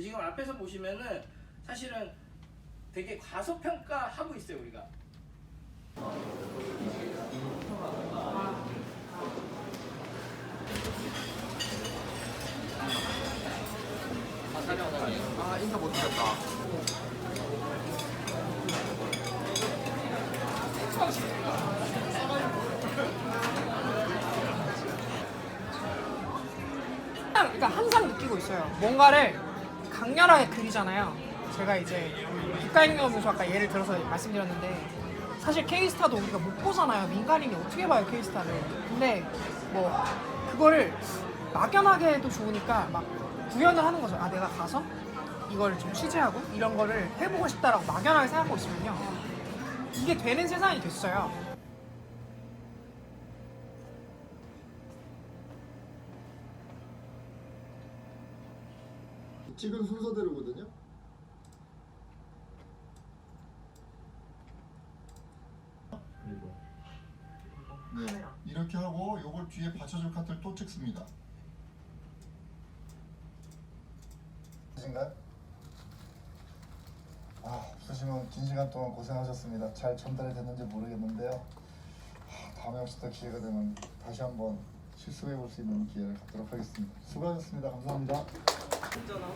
지금 앞에서 보시면은 사실은 되게 과소평가하고 있어요 우리가. 아 인사 못 드렸다. 그러니까 항상 느끼고 있어요. 뭔가를 강렬하게 그리잖아요. 제가 이제 국가행정연수 아까 예를 들어서 말씀드렸는데 사실 K스타도 우리가 못 보잖아요. 민간인이 어떻게 봐요 K스타를. 근데 뭐 그거를 막연하게 해도 좋으니까 막 구현을 하는 거죠. 아 내가 가서 이걸 좀 취재하고 이런 거를 해보고 싶다라고 막연하게 생각하고 있으면요. 이게 되는 세상이 됐어요. 찍은 순서대로거든요. 네, 이렇게 하고 요걸 뒤에 받쳐줄 카트를 또 찍습니다. 신가요? 아, 없으시면 긴 시간 동안 고생하셨습니다. 잘 전달이 됐는지 모르겠는데요. 아, 다음에 혹시 또 기회가 되면 다시 한번 실습해 볼 수 있는 기회를 갖도록 하겠습니다. 수고하셨습니다. 감사합니다. 진짜나?